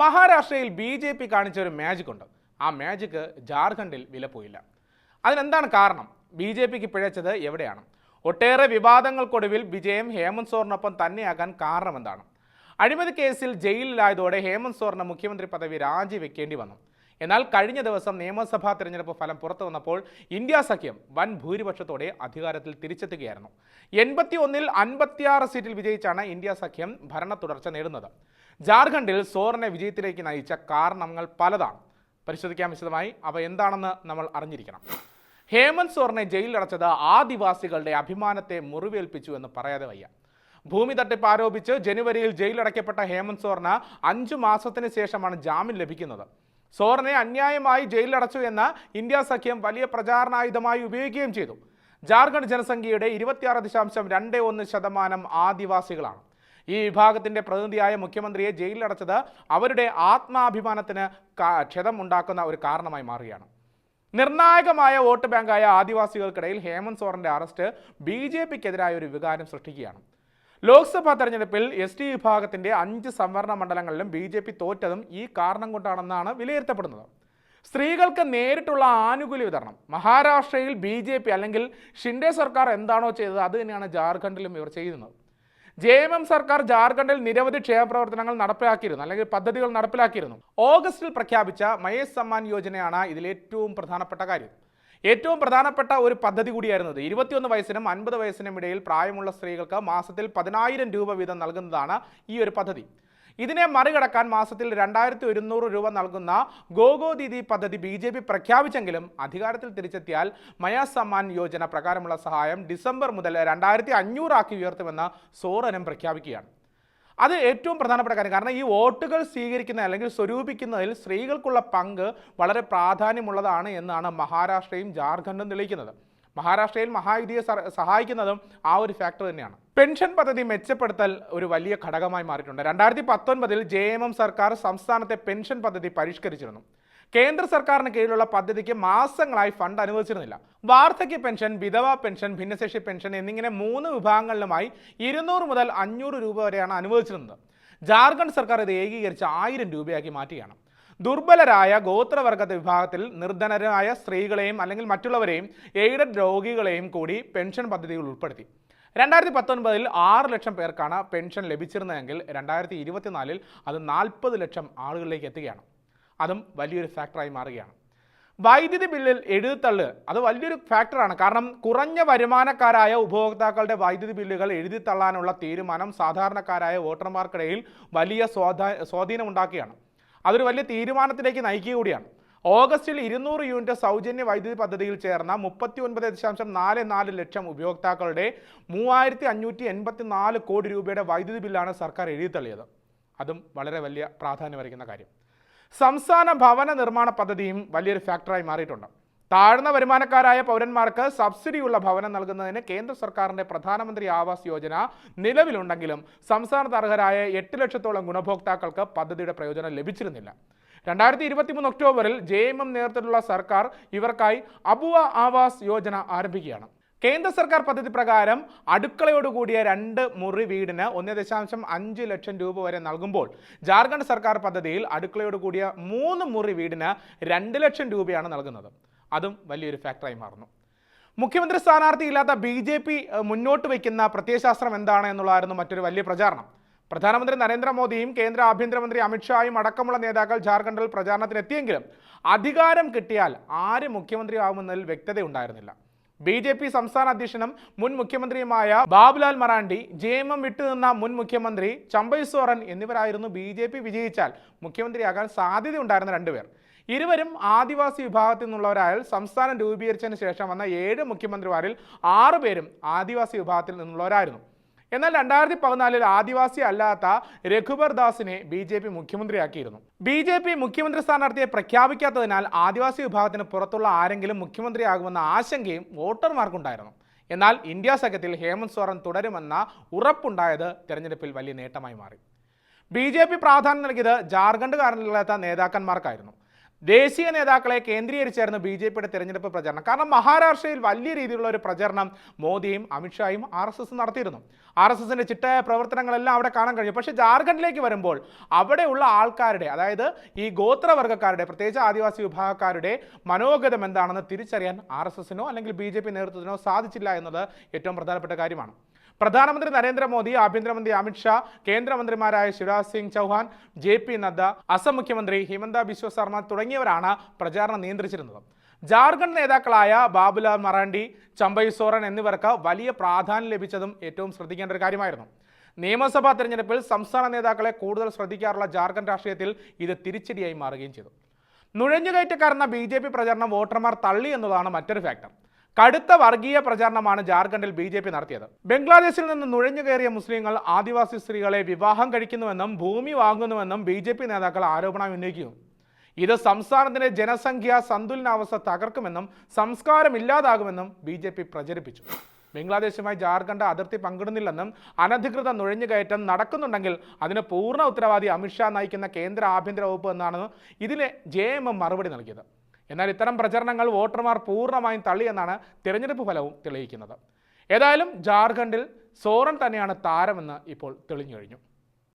മഹാരാഷ്ട്രയിൽ B J P കാണിച്ച ഒരു മാജിക് ഉണ്ട് ആ മാജിക്ക് ജാർഖണ്ഡിൽ വില പോയില്ല അതിനെന്താണ് കാരണം? ബി ജെ പിക്ക് പിഴച്ചത് എവിടെയാണ്? ഒട്ടേറെ വിവാദങ്ങൾക്കൊടുവിൽ വിജയം ഹേമന്ത് സോറിനൊപ്പം തന്നെയാകാൻ കാരണം എന്താണ് അഴിമതി കേസിൽ ജയിലിലായതോടെ ഹേമന്ത് സോറിന് മുഖ്യമന്ത്രി പദവി രാജിവെക്കേണ്ടി വന്നു. എന്നാൽ കഴിഞ്ഞ ദിവസം നിയമസഭാ തെരഞ്ഞെടുപ്പ് ഫലം പുറത്തു വന്നപ്പോൾ ഇന്ത്യ സഖ്യം വൻ ഭൂരിപക്ഷത്തോടെ അധികാരത്തിൽ തിരിച്ചെത്തുകയായിരുന്നു. എൺപത്തി ഒന്നിൽ അൻപത്തിയാറ് സീറ്റിൽ വിജയിച്ചാണ് ഇന്ത്യ സഖ്യം ഭരണ തുടർച്ച നേടുന്നത്. ജാർഖണ്ഡിൽ സോറിനെ വിജയത്തിലേക്ക് നയിച്ച കാരണങ്ങൾ പലതാണ്. പരിശോധിക്കാൻ വിശദമായി. അവ എന്താണെന്ന് നമ്മൾ അറിഞ്ഞിരിക്കണം. ഹേമന്ത് സോറിനെ ജയിലിലടച്ചത് ആദിവാസികളുടെ അഭിമാനത്തെ മുറിവേൽപ്പിച്ചു എന്ന് പറയാതെ വയ്യ. ഭൂമി തട്ടിപ്പ് ആരോപിച്ച് ജനുവരിയിൽ ജയിലടയ്ക്കപ്പെട്ട ഹേമന്ത് സോറിന് അഞ്ചു മാസത്തിന് ശേഷമാണ് ജാമ്യം ലഭിക്കുന്നത്. സോറിനെ അന്യായമായി ജയിലിലടച്ചു എന്ന ഇന്ത്യ സഖ്യം വലിയ പ്രചാരണായുധമായി ഉപയോഗിക്കുകയും ചെയ്തു. ജാർഖണ്ഡ് ജനസംഖ്യയുടെ ഇരുപത്തിയാറ് ദശാംശം രണ്ട് ഒന്ന് ശതമാനം ആദിവാസികളാണ്. ഈ വിഭാഗത്തിന്റെ പ്രതിനിധിയായ മുഖ്യമന്ത്രിയെ ജയിലിലടച്ചത് അവരുടെ ആത്മാഭിമാനത്തിന് ക്ഷതം ക്ഷതമുണ്ടാക്കുന്ന ഒരു കാരണമായി മാറുകയാണ്. നിർണായകമായ വോട്ട് ബാങ്കായ ആദിവാസികൾക്കിടയിൽ ഹേമന്ത് സോറന്റെ അറസ്റ്റ് ബി ജെ പിക്കെതിരായ ഒരു വികാരം സൃഷ്ടിക്കുകയാണ്. ലോക്സഭാ തെരഞ്ഞെടുപ്പിൽ എസ് ടി വിഭാഗത്തിന്റെ അഞ്ച് സംവരണ മണ്ഡലങ്ങളിലും ബി ജെ പി തോറ്റതും ഈ കാരണം കൊണ്ടാണെന്നാണ് വിലയിരുത്തപ്പെടുന്നത്. സ്ത്രീകൾക്ക് നേരിട്ടുള്ള ആനുകൂല്യ വിതരണം. മഹാരാഷ്ട്രയിൽ ബി ജെ പി അല്ലെങ്കിൽ ഷിൻഡെ സർക്കാർ എന്താണോ ചെയ്തത് അത് തന്നെയാണ് ജാർഖണ്ഡിലും ഇവർ ചെയ്യുന്നത്. ജെ എം എം സർക്കാർ ജാർഖണ്ഡിൽ നിരവധി ക്ഷേമപ്രവർത്തനങ്ങൾ നടപ്പിലാക്കിയിരുന്നു അല്ലെങ്കിൽ പദ്ധതികൾ നടപ്പിലാക്കിയിരുന്നു. ഓഗസ്റ്റിൽ പ്രഖ്യാപിച്ച മയേഷ് സമ്മാൻ യോജനയാണ് ഇതിൽ ഏറ്റവും പ്രധാനപ്പെട്ട കാര്യം. ഏറ്റവും പ്രധാനപ്പെട്ട ഒരു പദ്ധതി കൂടിയായിരുന്നത് ഇരുപത്തിയൊന്ന് വയസ്സിനും അൻപത് വയസ്സിനും ഇടയിൽ പ്രായമുള്ള സ്ത്രീകൾക്ക് മാസത്തിൽ പതിനായിരം രൂപ വീതം നൽകുന്നതാണ് ഈ ഒരു പദ്ധതി. ഇതിനെ മറികടക്കാൻ മാസത്തിൽ രണ്ടായിരത്തി ഒരുന്നൂറ് രൂപ നൽകുന്ന ഗോഗോ ദീദി പദ്ധതി ബി ജെ പി പ്രഖ്യാപിച്ചെങ്കിലും അധികാരത്തിൽ തിരിച്ചെത്തിയാൽ മയാ സമ്മാൻ യോജന പ്രകാരമുള്ള സഹായം ഡിസംബർ മുതൽ രണ്ടായിരത്തി അഞ്ഞൂറാക്കി ഉയർത്തുമെന്ന് സോറനം പ്രഖ്യാപിക്കുകയാണ്. അത് ഏറ്റവും പ്രധാനപ്പെട്ട കാര്യം. കാരണം ഈ വോട്ടുകൾ സ്വീകരിക്കുന്ന അല്ലെങ്കിൽ സ്വരൂപിക്കുന്നതിൽ സ്ത്രീകൾക്കുള്ള പങ്ക് വളരെ പ്രാധാന്യമുള്ളതാണ് എന്നാണ് മഹാരാഷ്ട്രയും ജാർഖണ്ഡും തെളിയിക്കുന്നത്. മഹാരാഷ്ട്രയിൽ മഹായുതിയെ സഹായിക്കുന്നതും ആ ഒരു ഫാക്ടർ തന്നെയാണ്. പെൻഷൻ പദ്ധതി മെച്ചപ്പെടുത്തൽ ഒരു വലിയ ഘടകമായി മാറിയിട്ടുണ്ട്. രണ്ടായിരത്തി പത്തൊൻപതിൽ ജെ എം എം സർക്കാർ സംസ്ഥാനത്തെ പെൻഷൻ പദ്ധതി പരിഷ്കരിച്ചിരുന്നു. കേന്ദ്ര സർക്കാരിന് കീഴിലുള്ള പദ്ധതിക്ക് മാസങ്ങളായി ഫണ്ട് അനുവദിച്ചിരുന്നില്ല. വാർദ്ധക്യ പെൻഷൻ വിധവ പെൻഷൻ ഭിന്നശേഷി പെൻഷൻ എന്നിങ്ങനെ മൂന്ന് വിഭാഗങ്ങളിലുമായി ഇരുന്നൂറ് മുതൽ അഞ്ഞൂറ് രൂപ വരെയാണ് അനുവദിച്ചിരുന്നത്. ജാർഖണ്ഡ് സർക്കാർ ഇത് ഏകീകരിച്ച് ആയിരം രൂപയാക്കി മാറ്റുകയാണ്. ദുർബലരായ ഗോത്രവർഗ വിഭാഗത്തിൽ നിർധനരായ സ്ത്രീകളെയും അല്ലെങ്കിൽ മറ്റുള്ളവരെയും എയ്ഡഡ് രോഗികളെയും കൂടി പെൻഷൻ പദ്ധതിയിൽ ഉൾപ്പെടുത്തി. രണ്ടായിരത്തി പത്തൊൻപതിൽ ആറ് ലക്ഷം പേർക്കാണ് പെൻഷൻ ലഭിച്ചിരുന്നതെങ്കിൽ രണ്ടായിരത്തി ഇരുപത്തിനാലിൽ അത് നാൽപ്പത് ലക്ഷം ആളുകളിലേക്ക് എത്തുകയാണ്. അതും വലിയൊരു ഫാക്ടറായി മാറുകയാണ്. വൈദ്യുതി ബില്ലിൽ എഴുതിത്തള്ള് അത് വലിയൊരു ഫാക്ടറാണ്. കാരണം കുറഞ്ഞ വരുമാനക്കാരായ ഉപഭോക്താക്കളുടെ വൈദ്യുതി ബില്ലുകൾ എഴുതിത്തള്ളാനുള്ള തീരുമാനം സാധാരണക്കാരായ വോട്ടർമാർക്കിടയിൽ വലിയ സ്വാധീനം സ്വാധീനമുണ്ടാക്കുകയാണ്. അതൊരു വലിയ തീരുമാനത്തിലേക്ക് നയിക്കുക കൂടിയാണ്. ഓഗസ്റ്റിൽ ഇരുന്നൂറ് യൂണിറ്റ് സൗജന്യ വൈദ്യുതി പദ്ധതിയിൽ ചേർന്ന മുപ്പത്തി ഒൻപത് ദശാംശം നാല് നാല് ലക്ഷം ഉപയോക്താക്കളുടെ മൂവായിരത്തി അഞ്ഞൂറ്റി എൺപത്തി നാല് കോടി രൂപയുടെ വൈദ്യുതി ബില്ലാണ് സർക്കാർ എഴുതിത്തള്ളിയത്. അതും വളരെ വലിയ പ്രാധാന്യമറിയിക്കുന്ന കാര്യം. സംസ്ഥാന ഭവന നിർമ്മാണ പദ്ധതിയും വലിയൊരു ഫാക്ടറായി മാറിയിട്ടുണ്ട്. താഴ്ന്ന വരുമാനക്കാരായ പൗരന്മാർക്ക് സബ്സിഡിയുള്ള ഭവനം നൽകുന്നതിന് കേന്ദ്ര സർക്കാരിന്റെ പ്രധാനമന്ത്രി ആവാസ് യോജന നിലവിലുണ്ടെങ്കിലും സംസ്ഥാനത്ത് അർഹരായ എട്ട് ലക്ഷത്തോളം ഗുണഭോക്താക്കൾക്ക് പദ്ധതിയുടെ പ്രയോജനം ലഭിച്ചിരുന്നില്ല. രണ്ടായിരത്തി ഇരുപത്തിമൂന്ന് ഒക്ടോബറിൽ ജെ എം എം നേതൃത്വത്തിലുള്ള സർക്കാർ ഇവർക്കായി അബുവ ആവാസ് യോജന ആരംഭിക്കുകയാണ്. കേന്ദ്ര സർക്കാർ പദ്ധതി പ്രകാരം അടുക്കളയോടുകൂടിയ രണ്ട് മുറി വീടിന് ഒന്ന് ദശാംശം അഞ്ച് ലക്ഷം രൂപ വരെ നൽകുമ്പോൾ ജാർഖണ്ഡ് സർക്കാർ പദ്ധതിയിൽ അടുക്കളയോടുകൂടിയ മൂന്ന് മുറി വീടിന് രണ്ട് ലക്ഷം രൂപയാണ് നൽകുന്നത്. അതും വലിയൊരു ഫാക്ടറായി മാറുന്നു. മുഖ്യമന്ത്രി സ്ഥാനാർത്ഥിയില്ലാത്ത ബി ജെ പി മുന്നോട്ട് വയ്ക്കുന്ന പ്രത്യയശാസ്ത്രം എന്താണ് എന്നുള്ളതായിരുന്നു മറ്റൊരു വലിയ പ്രചാരണം. പ്രധാനമന്ത്രി നരേന്ദ്രമോദിയും കേന്ദ്ര ആഭ്യന്തരമന്ത്രി അമിത്ഷായും അടക്കമുള്ള നേതാക്കൾ ജാർഖണ്ഡിൽ പ്രചാരണത്തിനെത്തിയെങ്കിലും അധികാരം കിട്ടിയാൽ ആര് മുഖ്യമന്ത്രിയാവുമെന്നതിൽ വ്യക്തതയുണ്ടായിരുന്നില്ല. ബി ജെ പി സംസ്ഥാന അധ്യക്ഷനും മുൻ മുഖ്യമന്ത്രിയുമായ Babulal Marandi J M M വിട്ടുനിന്ന മുൻ മുഖ്യമന്ത്രി ചമ്പൈ സോറൻ എന്നിവരായിരുന്നു ബി ജെ പി വിജയിച്ചാൽ മുഖ്യമന്ത്രിയാകാൻ സാധ്യതയുണ്ടായിരുന്ന രണ്ടുപേർ. ഇരുവരും ആദിവാസി വിഭാഗത്തിൽ നിന്നുള്ളവരായാൽ സംസ്ഥാനം രൂപീകരിച്ചതിന് ശേഷം വന്ന ഏഴ് മുഖ്യമന്ത്രിമാരിൽ ആറുപേരും ആദിവാസി വിഭാഗത്തിൽ നിന്നുള്ളവരായിരുന്നു. എന്നാൽ രണ്ടായിരത്തി പതിനാലിൽ ആദിവാസി അല്ലാത്ത രഘുബർ ദാസിനെ ബി ജെ പി മുഖ്യമന്ത്രിയാക്കിയിരുന്നു. ബി ജെ പി മുഖ്യമന്ത്രി സ്ഥാനാർത്ഥിയെ പ്രഖ്യാപിക്കാത്തതിനാൽ ആദിവാസി വിഭാഗത്തിന് പുറത്തുള്ള ആരെങ്കിലും മുഖ്യമന്ത്രിയാകുമെന്ന ആശങ്കയും വോട്ടർമാർക്കുണ്ടായിരുന്നു. എന്നാൽ ഇന്ത്യ സഖ്യത്തിൽ ഹേമന്ത് സോറൻ തുടരുമെന്ന ഉറപ്പുണ്ടായത് തെരഞ്ഞെടുപ്പിൽ വലിയ നേട്ടമായി മാറി. ബി ജെ പി പ്രാധാന്യം നൽകിയത് ജാർഖണ്ഡുകാരനില്ലാത്ത നേതാക്കന്മാർക്കായിരുന്നു. ദേശീയ നേതാക്കളെ കേന്ദ്രീകരിച്ചായിരുന്നു ബി ജെ പിയുടെ തെരഞ്ഞെടുപ്പ് പ്രചരണം. കാരണം മഹാരാഷ്ട്രയിൽ വലിയ രീതിയിലുള്ള ഒരു പ്രചരണം മോദിയും അമിത്ഷായും ആർ എസ് എസ് നടത്തിയിരുന്നു. ആർ എസ് എസിന്റെ ചിട്ടയായ പ്രവർത്തനങ്ങളെല്ലാം അവിടെ കാണാൻ കഴിയും പക്ഷേ ജാർഖണ്ഡിലേക്ക് വരുമ്പോൾ അവിടെയുള്ള ആൾക്കാരുടെ അതായത് ഈ ഗോത്രവർഗക്കാരുടെ പ്രത്യേകിച്ച് ആദിവാസി വിഭാഗക്കാരുടെ മനോഗതം എന്താണെന്ന് തിരിച്ചറിയാൻ ആർ എസ് എസിനോ അല്ലെങ്കിൽ ബി ജെ പി നേതൃത്വത്തിനോ സാധിച്ചില്ല എന്നത് ഏറ്റവും പ്രധാനപ്പെട്ട കാര്യമാണ്. പ്രധാനമന്ത്രി നരേന്ദ്രമോദി ആഭ്യന്തരമന്ത്രി അമിത്ഷാ കേന്ദ്രമന്ത്രിമാരായ ശിവരാജ് സിംഗ് ചൗഹാൻ ജെ പി നദ്ദ അസം മുഖ്യമന്ത്രി ഹിമന്ത ബിശ്വ ശർമ്മ തുടങ്ങിയവരാണ് പ്രചാരണം നിയന്ത്രിച്ചിരുന്നത്. ജാർഖണ്ഡ് നേതാക്കളായ ബാബുലാൽ മറാണ്ടി ചമ്പൈ സോറൻ എന്നിവർക്ക് വലിയ പ്രാധാന്യം ലഭിച്ചതും ഏറ്റവും ശ്രദ്ധിക്കേണ്ട ഒരു കാര്യമായിരുന്നു. നിയമസഭാ തെരഞ്ഞെടുപ്പിൽ സംസ്ഥാന നേതാക്കളെ കൂടുതൽ ശ്രദ്ധിക്കാറുള്ള ജാർഖണ്ഡ് രാഷ്ട്രീയത്തിൽ ഇത് തിരിച്ചടിയായി മാറുകയും ചെയ്തു. നുഴഞ്ഞുകയറ്റക്കാരെന്ന ബി ജെ പി പ്രചരണം വോട്ടർമാർ തള്ളി എന്നതാണ് മറ്റൊരു ഫാക്ടർ കടുത്ത വർഗീയ പ്രചാരണമാണ് ജാർഖണ്ഡിൽ ബി ജെ പി നടത്തിയത്. ബംഗ്ലാദേശിൽ നിന്ന് നുഴഞ്ഞു കയറിയ മുസ്ലിങ്ങൾ ആദിവാസി സ്ത്രീകളെ വിവാഹം കഴിക്കുന്നുവെന്നും ഭൂമി വാങ്ങുന്നുവെന്നും ബി ജെ പി നേതാക്കൾ ആരോപണം ഉന്നയിക്കുന്നു. ഇത് സംസ്ഥാനത്തിന്റെ ജനസംഖ്യാ സന്തുലനാവസ്ഥ തകർക്കുമെന്നും സംസ്കാരം ഇല്ലാതാകുമെന്നും ബി ജെ പി പ്രചരിപ്പിച്ചു. ബംഗ്ലാദേശുമായി ജാർഖണ്ഡ് അതിർത്തി പങ്കിടുന്നില്ലെന്നും അനധികൃത നുഴഞ്ഞുകയറ്റം നടക്കുന്നുണ്ടെങ്കിൽ അതിന് പൂർണ ഉത്തരവാദി അമിത്ഷാ നയിക്കുന്ന കേന്ദ്ര ആഭ്യന്തര വകുപ്പ് എന്നാണ് ഇതിന് ജെ എം എം മറുപടി നൽകിയത്. എന്നാൽ ഇത്തരം പ്രചരണങ്ങൾ വോട്ടർമാർ പൂർണമായും തള്ളിയെന്നാണ് തിരഞ്ഞെടുപ്പ് ഫലവും തെളിയിക്കുന്നത്. ഏതായാലും ജാർഖണ്ഡിൽ സോറൻ തന്നെയാണ് താരമെന്ന് ഇപ്പോൾ തെളിഞ്ഞു കഴിഞ്ഞു.